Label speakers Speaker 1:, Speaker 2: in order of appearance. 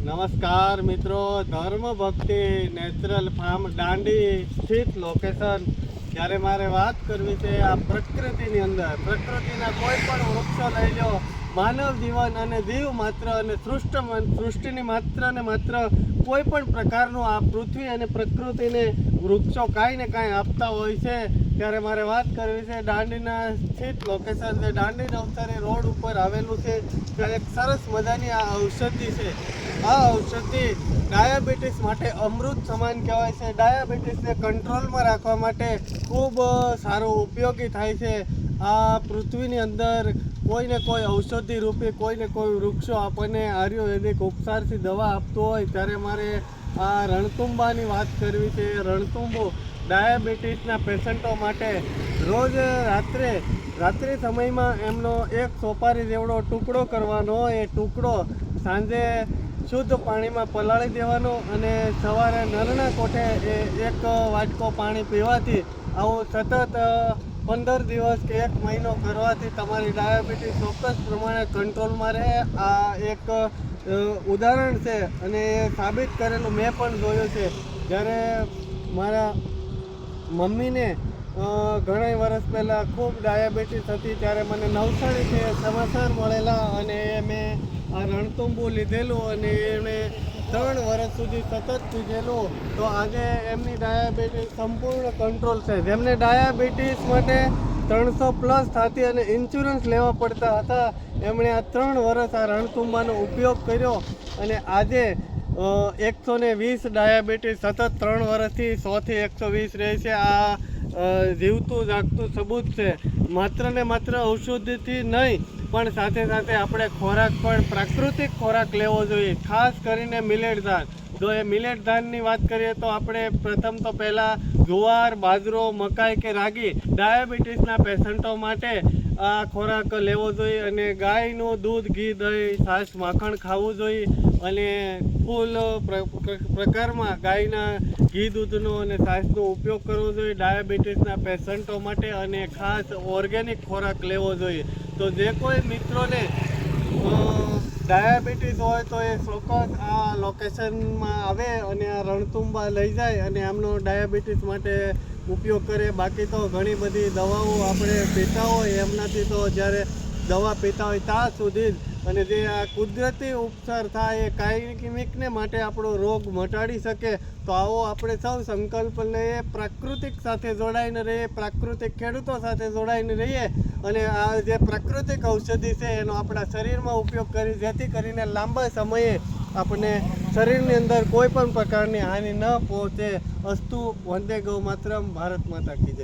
Speaker 1: નમસ્કાર મિત્રો, ધર્મ ભક્તિ નેચરલ ફાર્મ દાંડી સ્થિત લોકેશન જ્યારે મારે વાત કરવી છે આ પ્રકૃતિની અંદર. પ્રકૃતિના કોઈ પણ વૃક્ષો લઈ લો, માનવ જીવન અને જીવ માત્ર અને સૃષ્ટ સૃષ્ટિની માત્ર ને માત્ર કોઈ પણ પ્રકારનું આ પૃથ્વી અને પ્રકૃતિને વૃક્ષો કાંઈ ને કાંઈ આપતા હોય છે. ત્યારે મારે વાત કરવી છે દાંડીના સ્થિત લોકેશન છે. દાંડી નવસારી રોડ ઉપર આવેલું છે. ત્યાં એક સરસ મજાની આ ઔષધિ છે. આ ઔષધિ ડાયાબિટીસ માટે અમૃત સમાન કહેવાય છે. ડાયાબિટીસને કંટ્રોલમાં રાખવા માટે ખૂબ સારો ઉપયોગી થાય છે. આ પૃથ્વીની અંદર કોઈને કોઈ ઔષધિ રૂપે, કોઈને કોઈ વૃક્ષો આપણને આયુર્વેદિક ઉપચારથી દવા આપતો હોય, ત્યારે મારે આ રણતુંબાની વાત કરવી છે. રણતુંબો ડાયાબિટીસના પેશન્ટો માટે રોજ રાત્રે, રાત્રિ સમયમાં એમનો એક સોપારી જેવડો ટુકડો કરવાનો એ ટુકડો સાંજે શુદ્ધ પાણીમાં પલાળી દેવાનો અને સવારે નરના કોઠે એ એક વાટકો પાણી પીવાથી આવું સતત પંદર દિવસ કે એક મહિનો કરવાથી તમારી ડાયાબિટીસ ચોક્કસ પ્રમાણે કંટ્રોલમાં રહે. આ એક ઉદાહરણ છે અને એ સાબિત કરેલું મેં પણ જોયું છે. જ્યારે મારા મમ્મીને ઘણા વર્ષ પહેલાં ખૂબ ડાયાબિટીસ હતી ત્યારે મને નવસારીથી સમાચાર મળેલા અને મેં આ રણતુંબુ લીધેલું અને એમણે ત્રણ વર્ષ સુધી સતત પીધેલું. તો આજે એમની ડાયાબિટીસ સંપૂર્ણ કંટ્રોલ છે. જેમને ડાયાબિટીસ માટે ત્રણસો પ્લસ થતી અને ઇન્સ્યોરન્સ લેવા પડતા હતા, એમણે આ ત્રણ વર્ષ આ રણતુંબાનો ઉપયોગ કર્યો અને આજે એકસો ને વીસ ડાયાબિટીસ સતત ત્રણ વર્ષથી સોથી એકસો વીસ રહે છે. આ જીવતું, જાગતું સબૂત છે. માત્ર ને માત્ર ઔષધિથી નહીં, પણ સાથે સાથે આપણે ખોરાક પણ, પ્રાકૃતિક ખોરાક લેવો જોઈએ, ખાસ કરીને મિલેટ ધાન. જો એ મિલેટ ધાનની વાત કરીએ તો આપણે પ્રથમ તો પહેલાં જુવાર, બાજરો, મકાઈ કે રાગી ડાયાબિટીસના પેશન્ટો માટે આ ખોરાક લેવો જોઈએ અને ગાયનું દૂધ, ઘી, દહીં, છાશ, માખણ ખાવું જોઈએ અને ફૂલ પ્ર- પ્ર- પ્રકારમાં ગાયના ઘી દૂધનો અને છાશનો ઉપયોગ કરવો જોઈએ ડાયાબિટીસના પેશન્ટો માટે અને ખાસ ઓર્ગેનિક ખોરાક લેવો જોઈએ. તો જે કોઈ મિત્રોને ડાયાબિટીસ હોય તો એ ચોક્કસ આ લોકેશનમાં આવે અને આ રણતુંબા લઈ જાય અને આમનો ડાયાબિટીસ માટે ઉપયોગ કરે, બાકી તો ઘણી બધી દવાઓ આપણે પીતા હોય, એમનાથી તો જ્યારે દવા પીતા હોય ત્યાં સુધી જ અને જે આ કુદરતી ઉપચાર થાય એ કાયમિકને માટે આપણો રોગ મટાડી શકે, તો આવો આપણે સૌ સંકલ્પ લઈએ પ્રાકૃતિક સાથે જોડાઈને રહીએ, પ્રાકૃતિક ખેડૂતો સાથે જોડાઈને રહીએ અને આ જે પ્રાકૃતિક ઔષધિ છે, એનો આપણા શરીરમાં ઉપયોગ કરી, જેથી કરીને લાંબા સમયે આપણને શરીરની અંદર કોઈ પણ પ્રકારની હાનિ ન પહોંચે. અસ્તુ વંદે ગૌ માતરમ, ભારત માતા કી જય.